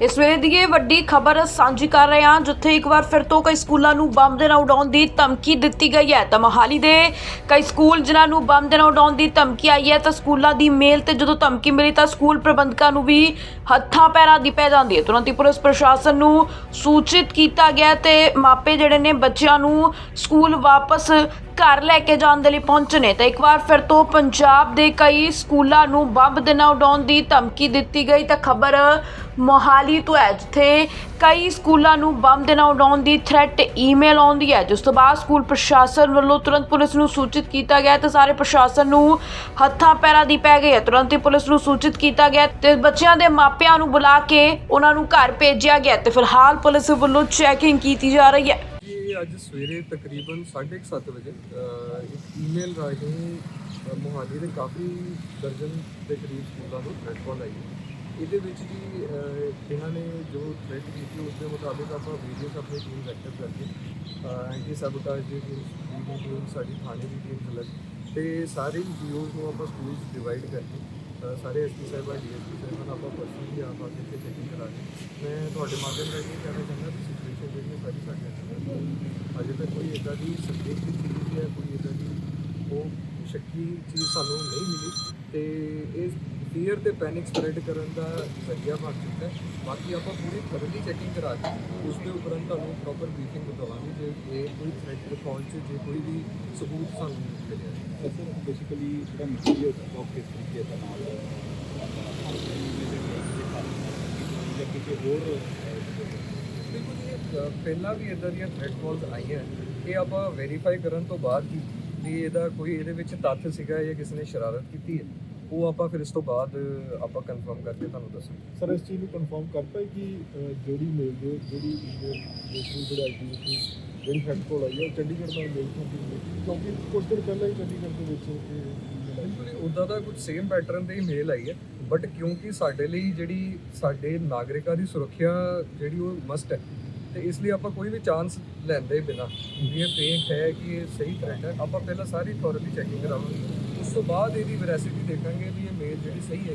ਇਸ ਵੇਲੇ ਦੀ ਇਹ ਵੱਡੀ ਖਬਰ ਸਾਂਝੀ ਕਰ ਰਹੇ ਹਾਂ, ਜਿੱਥੇ ਇੱਕ ਵਾਰ ਫਿਰ ਤੋਂ ਕਈ ਸਕੂਲਾਂ ਨੂੰ ਬੰਬ ਦੇ ਨਾਲ ਉਡਾਉਣ ਦੀ ਧਮਕੀ ਦਿੱਤੀ ਗਈ ਹੈ। ਤਾਂ ਮੋਹਾਲੀ ਦੇ ਕਈ ਸਕੂਲ ਜਿਨ੍ਹਾਂ ਨੂੰ ਬੰਬ ਦੇ ਨਾਲ ਉਡਾਉਣ ਦੀ ਧਮਕੀ ਆਈ ਹੈ, ਤਾਂ ਸਕੂਲਾਂ ਦੀ ਮੇਲ ਤੇ ਜਦੋਂ ਧਮਕੀ ਮਿਲੀ ਤਾਂ ਸਕੂਲ ਪ੍ਰਬੰਧਕਾਂ ਨੂੰ ਵੀ ਹੱਥਾਂ ਪੈਰਾਂ ਦੀ ਪੈ ਜਾਂਦੀ ਹੈ। ਤੁਰੰਤ ਹੀ ਪੁਲਿਸ ਪ੍ਰਸ਼ਾਸਨ ਨੂੰ ਸੂਚਿਤ ਕੀਤਾ ਗਿਆ ਤੇ ਮਾਪੇ ਜਿਹੜੇ ਨੇ ਬੱਚਿਆਂ ਨੂੰ ਸਕੂਲ ਵਾਪਸ ਘਰ ਲੈ ਕੇ ਜਾਣ ਦੇ ਲਈ ਪਹੁੰਚੇ ਨੇ। ਤਾਂ ਇੱਕ ਵਾਰ ਫਿਰ ਤੋਂ ਪੰਜਾਬ ਦੇ ਕਈ ਸਕੂਲਾਂ ਨੂੰ ਬੰਬ ਦੇ ਨਾਲ ਉਡਾਉਣ ਦੀ ਧਮਕੀ ਦਿੱਤੀ ਗਈ। ਤਾਂ ਖਬਰ ਮੋਹਾਲੀ ਤੋਂ ਹੈ, ਜਿੱਥੇ ਕਈ ਸਕੂਲਾਂ ਨੂੰ ਬੰਬ ਦੇ ਨਾਲ ਉਡਾਉਣ ਦੀ ਥ੍ਰੈਟ ਈਮੇਲ ਆਉਂਦੀ ਹੈ। ਜਿਸ ਤੋਂ ਬਾਅਦ ਸਕੂਲ ਪ੍ਰਸ਼ਾਸਨ ਵੱਲੋਂ ਤੁਰੰਤ ਪੁਲਿਸ ਨੂੰ ਸੂਚਿਤ ਕੀਤਾ ਗਿਆ ਤੇ ਸਾਰੇ ਪ੍ਰਸ਼ਾਸਨ ਨੂੰ ਹੱਥਾਂ ਪੈਰਾਂ ਦੀ ਪੈ ਗਈ ਹੈ। ਤੁਰੰਤ ਹੀ ਪੁਲਿਸ ਨੂੰ ਸੂਚਿਤ ਕੀਤਾ ਗਿਆ ਤੇ ਬੱਚਿਆਂ ਦੇ ਮਾਪਿਆਂ ਨੂੰ ਬੁਲਾ ਕੇ ਉਹਨਾਂ ਨੂੰ ਘਰ ਭੇਜਿਆ ਗਿਆ ਤੇ ਫਿਲਹਾਲ ਪੁਲਿਸ ਵੱਲੋਂ ਚੈਕਿੰਗ ਕੀਤੀ ਜਾ ਰਹੀ ਹੈ। ਇਹ ਅੱਜ ਸਵੇਰੇ ਤਕਰੀਬਨ 7:30 ਵਜੇ ਇੱਕ ਈਮੇਲ ਰਾਹੀਂ ਮੋਹਾਲੀ ਦੇ ਕਾਫੀ ਦਰਜਨ ਦੇ ਕਰੀਬ ਸਕੂਲਾਂ ਨੂੰ ਥ੍ਰੈਟ ਕਾਲ ਆਈ ਹੈ। ਇਹਦੇ ਵਿੱਚ ਜੀ ਇਹਨਾਂ ਨੇ ਜੋ ਥ੍ਰੈਟ ਕੀਤੀ ਉਸ ਦੇ ਮੁਤਾਬਿਕ ਆਪਾਂ ਵੀਡੀਓਸ ਆਪਣੀ ਟੀਮ ਐਕਟਿਵ ਕਰਕੇ ਐਂਟੀ ਸੈਬੋਟੇਜ ਦੀ ਟੀਮ ਦੀ ਟੀਮ ਸਾਡੀ ਥਾਣੇ ਦੀ ਟੀਮ ਅਲੱਗ ਤੇ ਸਾਰੇ ਵੀਡੀਓਜ਼ ਨੂੰ ਆਪਾਂ ਸਕੂਲਸ ਡਿਵਾਈਡ ਕਰਕੇ ਅਹ, ਸਾਰੇ ਐਸਪੀ ਸਾਹਿਬਾਂ ਡੀਐਸਪੀ ਸਾਹਿਬਾਂ ਆਪਾਂ ਪਰਸਨਲੀ ਆਪ ਆ ਕੇ ਚੈਕਿੰਗ ਕਰਾ ਕੇ ਮੈਂ ਤੁਹਾਡੇ ਮਾਧਿਅਮ ਰਾਹੀਂ ਕਹਿਣਾ ਚਾਹੁੰਦਾ ਕਿ ਸਿਚੁਏਸ਼ਨ ਜਿਹੜੀ ਹੈ ਸਾਰੀ ਸਾਡੇ ਅੰਦਰ ਅਜੇ ਤੱਕ ਕੋਈ ਇਦਾਂ ਦੀ ਸੰਦੇਸ਼ ਦੀ ਚੀਜ਼ ਜਾਂ ਕੋਈ ਇਦਾਂ ਦੀ ਉਹ ਸ਼ੱਕੀ ਚੀਜ਼ ਸਾਨੂੰ ਨਹੀਂ ਮਿਲੀ ਤੇ ਇਹ ਫੀਅਰ ਤੇ ਪੈਨਿਕ ਸਪਰੈਡ ਕਰਨ ਦਾ ਜ਼ਰੀਆ ਬਣ ਚੁੱਕਾ ਹੈ। ਬਾਕੀ ਆਪਾਂ ਪੂਰੀ ਥਰਲੀ ਚੈਕਿੰਗ ਕਰਾ ਕੇ ਉਸ ਦੇ ਉੱਪਰ ਤੁਹਾਨੂੰ ਪ੍ਰੋਪਰ ਬਰੀਫਿੰਗ ਦਵਾਵਾਂਗੇ ਜੇ ਇਹ ਕੋਈ ਥ੍ਰੈਟ ਰਿਸਪੌਂਸ 'ਚ ਜੇ ਕੋਈ ਵੀ ਸਬੂਤ ਸਾਨੂੰ ਮਿਲਿਆ। ਸਰ ਬੇਸਿਕਲੀ ਜਿਹੜਾ ਮਟੀਰੀਅਲ ਸਟਾਕ ਕਿਸ ਤਰੀਕੇ ਦਾ ਨਾਲ ਜਾਂ ਕਿਸੇ ਹੋਰ ਬਿਲਕੁਲ ਜੀ, ਪਹਿਲਾਂ ਵੀ ਇਦਾਂ ਦੀਆਂ ਥ੍ਰੈਟ ਕਾਲਸ ਆਈਆਂ। ਇਹ ਆਪਾਂ ਵੈਰੀਫਾਈ ਕਰਨ ਤੋਂ ਬਾਅਦ ਹੀ ਵੀ ਇਹਦਾ ਕੋਈ ਇਹਦੇ ਵਿੱਚ ਤੱਥ ਸੀਗਾ ਜਾਂ ਕਿਸੇ ਨੇ ਸ਼ਰਾਰਤ ਕੀਤੀ ਹੈ ਉਹ ਆਪਾਂ ਫਿਰ ਇਸ ਤੋਂ ਬਾਅਦ ਆਪਾਂ ਕਨਫਰਮ ਕਰਕੇ ਤੁਹਾਨੂੰ ਦੱਸਾਂਗੇ। ਸਰ ਇਸ ਚੀਜ਼ ਨੂੰ ਕਨਫਰਮ ਕਰਤਾ ਕਿ ਜਿਹੜੀ ਮੇਲ ਜੋ ਜਿਹੜੀ ਜਿਹੜਾ ਆਈਡੀ ਸੀ ਜਿਹੜੀ ਹੈਡ ਕੋਲ ਆਈ ਹੈ ਉਹ ਚੰਡੀਗੜ੍ਹ ਨਾਲ ਮੇਲ ਤੋਂ ਕਿਉਂਕਿ ਕੁਝ ਦਿਨ ਪਹਿਲਾਂ ਹੀ ਚੰਡੀਗੜ੍ਹ ਦੇ ਵਿੱਚ ਬਿਲਕੁਲ ਉਦਾਂ ਦਾ ਕੁਝ ਸੇਮ ਪੈਟਰਨ ਦੇ ਹੀ ਮੇਲ ਆਈ ਹੈ ਬਟ ਕਿਉਂਕਿ ਸਾਡੇ ਲਈ ਜਿਹੜੀ ਸਾਡੇ ਨਾਗਰਿਕਾਂ ਦੀ ਸੁਰੱਖਿਆ ਜਿਹੜੀ ਉਹ ਮਸਟ ਹੈ ਤੇ ਇਸ ਲਈ ਆਪਾਂ ਕੋਈ ਵੀ ਚਾਂਸ ਲੈਂਦੇ ਬਿਨਾ ਵੀ ਇਹ ਫੇਕ ਹੈ ਕਿ ਇਹ ਸਹੀ ਥ੍ਰੈਟ ਹੈ ਆਪਾਂ ਪਹਿਲਾਂ ਸਾਰੀ ਥੋਰਲੀ ਚੈਕਿੰਗ ਕਰਾਵਾਂਗੇ। ਉਸ ਤੋਂ ਬਾਅਦ ਇਹਦੀ ਵੈਰਾਸਿਟੀ ਦੇਖਾਂਗੇ ਵੀ ਇਹ ਮੇਲ ਜਿਹੜੀ ਸਹੀ ਹੈ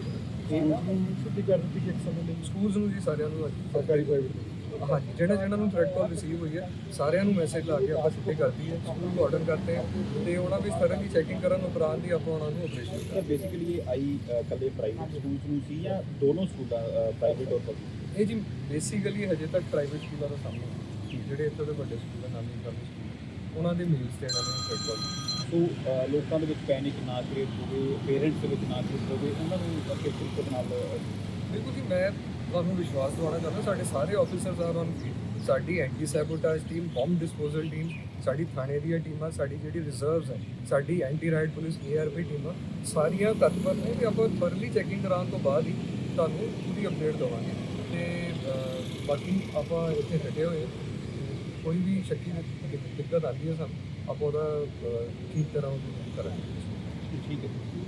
ਇਹ ਨੂੰ ਛੁੱਟੀ ਕਰ ਦਿੱਤੀ ਕਿ ਇੱਕ ਸਮੇਂ ਲਈ। ਸਕੂਲਸ ਨੂੰ ਜੀ ਸਾਰਿਆਂ ਨੂੰ ਅੱਜ। ਸਰਕਾਰੀ ਪ੍ਰਾਈਵੇਟ ਹਾਂਜੀ ਜਿਹੜਾ ਜਿਹੜਾ ਨੂੰ ਥ੍ਰੈਟ ਕਾਲ ਰਿਸੀਵ ਹੋਈ ਹੈ ਸਾਰਿਆਂ ਨੂੰ ਮੈਸੇਜ ਲਾ ਕੇ ਆਪਾਂ ਛੁੱਟੀ ਕਰਤੀ ਹੈ ਸਕੂਲ ਨੂੰ ਆਰਡਰ ਕਰਤੇ ਹੈ ਤੇ ਉਹਨਾਂ ਦੀ ਥਰਲੀ ਚੈਕਿੰਗ ਕਰਨ ਉਪਰੰਤ ਹੀ ਆਪਾਂ ਉਹਨਾਂ ਨੂੰ ਆਪਰੇਸ਼ਨ ਸਰ ਬੇਸਿਕਲੀ ਇਹ ਆਈ ਅ, ਇਕੱਲੇ ਪ੍ਰਾਈਵੇਟ ਸਕੂਲਸ ਨੂੰ ਸੀ ਜਾਂ ਦੋਨੋਂ ਸਕੂਲਾਂ ਪ੍ਰਾਈਵੇਟ ਔਰ ਪਬਲਿਕ ਇਹ ਜੀ ਬੇਸਿਕਲੀ ਹਜੇ ਤੱਕ ਪ੍ਰਾਈਵੇਟ ਸਕੂਲਾਂ ਦਾ ਸਾਹਮਣੇ ਜਿਹੜੇ ਇੱਥੇ ਦੇ ਵੱਡੇ ਸਕੂਲ ਨਾਮੀ ਕਾਮੀ ਸਕੂਲ ਉਹਨਾਂ ਦੇ ਮੇਲਸ ਤੇ ਇਹਨਾਂ ਨੇ ਥ੍ਰੈਟ ਕਾਲ ਸੋ ਲੋਕਾਂ ਦੇ ਵਿੱਚ ਪੈਨਿਕ ਨਾ ਕ੍ਰੀਏਟ ਹੋਵੇ ਪੇਰੈਂਟਸ ਦੇ ਵਿੱਚ ਨਾ ਕ੍ਰੀਏਟ ਹੋਵੇ ਉਹਨਾਂ ਨੂੰ ਕਿਸ ਤਰੀਕੇ ਨਾਲ ਬਿਲਕੁਲ ਜੀ ਮੈਂ ਤੁਹਾਨੂੰ ਵਿਸ਼ਵਾਸ ਦਿਵਾਉਣਾ ਚਾਹੁੰਦਾ ਸਾਡੇ ਸਾਰੇ ਆਫੀਸਰਸ ਆਰ ਔਨ ਸਾਡੀ anti sabotage team bomb disposal team ਸਾਡੀ ਥਾਣੇ ਦੀਆਂ ਟੀਮਾਂ ਸਾਡੀ ਜਿਹੜੀ ਰਿਜ਼ਰਵਸ ਹੈ ਸਾਡੀ ਐਂਟੀ ਰਾਈਟ ਪੁਲਿਸ ਏਆਰਪੀ ਟੀਮਾਂ ਸਾਰੀਆਂ ਤਤਪਰ ਨੇ ਕਿ ਆਪਾਂ ਥਰਲੀ ਚੈਕਿੰਗ ਕਰਾਉਣ ਤੋਂ ਬਾਅਦ ਹੀ ਤੁਹਾਨੂੰ ਪੂਰੀ ਅਪਡੇਟ ਦਵਾਂਗੇ। ਤੇ ਬਾਕੀ ਆਪਾਂ ਇੱਥੇ ਡਟੇ ਹੋਏ। ਕੋਈ ਵੀ ਸ਼ੱਕੀ ਦੀ ਦਿੱਕਤ ਆਉਂਦੀ ਹੈ ਸਾਨੂੰ, ਆਪਾਂ ਉਹਦਾ ਠੀਕ ਤਰ੍ਹਾਂ ਕਰਾਂਗੇ। ਠੀਕ ਹੈ।